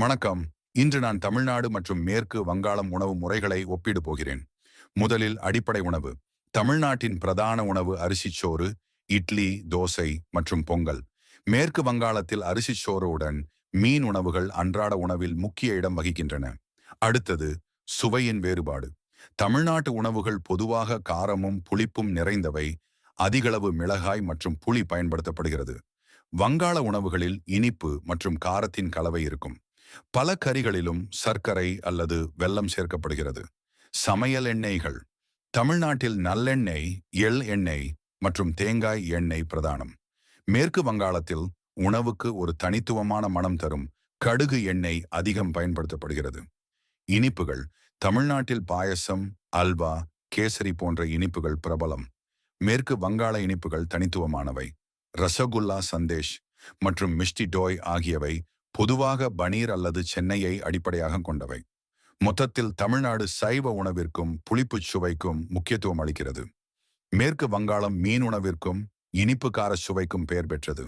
வணக்கம். இன்று நான் தமிழ்நாடு மற்றும் மேற்கு வங்காளம் உணவு முறைகளை ஒப்பிடு போகிறேன். முதலில் அடிப்படை உணவு. தமிழ்நாட்டின் பிரதான உணவு அரிசிச்சோறு இட்லி தோசை மற்றும் பொங்கல். மேற்கு வங்காளத்தில் அரிசிச்சோறுடன் மீன் உணவுகள் அன்றாட உணவில் முக்கிய இடம் வகிக்கின்றன. அடுத்தது சுவையின் வேறுபாடு. தமிழ்நாட்டு உணவுகள் பொதுவாக காரமும் புளிப்பும் நிறைந்தவை அதிகளவு மிளகாய் மற்றும் புளி பயன்படுத்தப்படுகிறது. வங்காள உணவுகளில் இனிப்பு மற்றும் காரத்தின் கலவை இருக்கும். பல கறிகளிலும் சர்க்கரை அல்லது வெல்லம் சேர்க்கப்படுகிறது. சமையல் எண்ணெய்கள். தமிழ்நாட்டில் நல்லெண்ணெய் எள் எண்ணெய் மற்றும் தேங்காய் எண்ணெய் பிரதானம். மேற்கு வங்காளத்தில் உணவுக்கு ஒரு தனித்துவமான மனம் தரும் கடுகு எண்ணெய் அதிகம் பயன்படுத்தப்படுகிறது. இனிப்புகள். தமிழ்நாட்டில் பாயசம் அல்வா கேசரி போன்ற இனிப்புகள் பிரபலம். மேற்கு வங்காள இனிப்புகள் தனித்துவமானவை. ரசகுல்லா சந்தேஷ் மற்றும் மிஸ்டி டோய் ஆகியவை பொதுவாக பனீர் அல்லது சென்னையை அடிப்படையாக கொண்டவை. மொத்தத்தில் தமிழ்நாடு சைவ உணவிற்கும் புளிப்புச் சுவைக்கும் முக்கியத்துவம் அளிக்கிறது. மேற்கு வங்காளம் மீன் உணவிற்கும் இனிப்பு கார சுவைக்கும் பெயர் பெற்றது.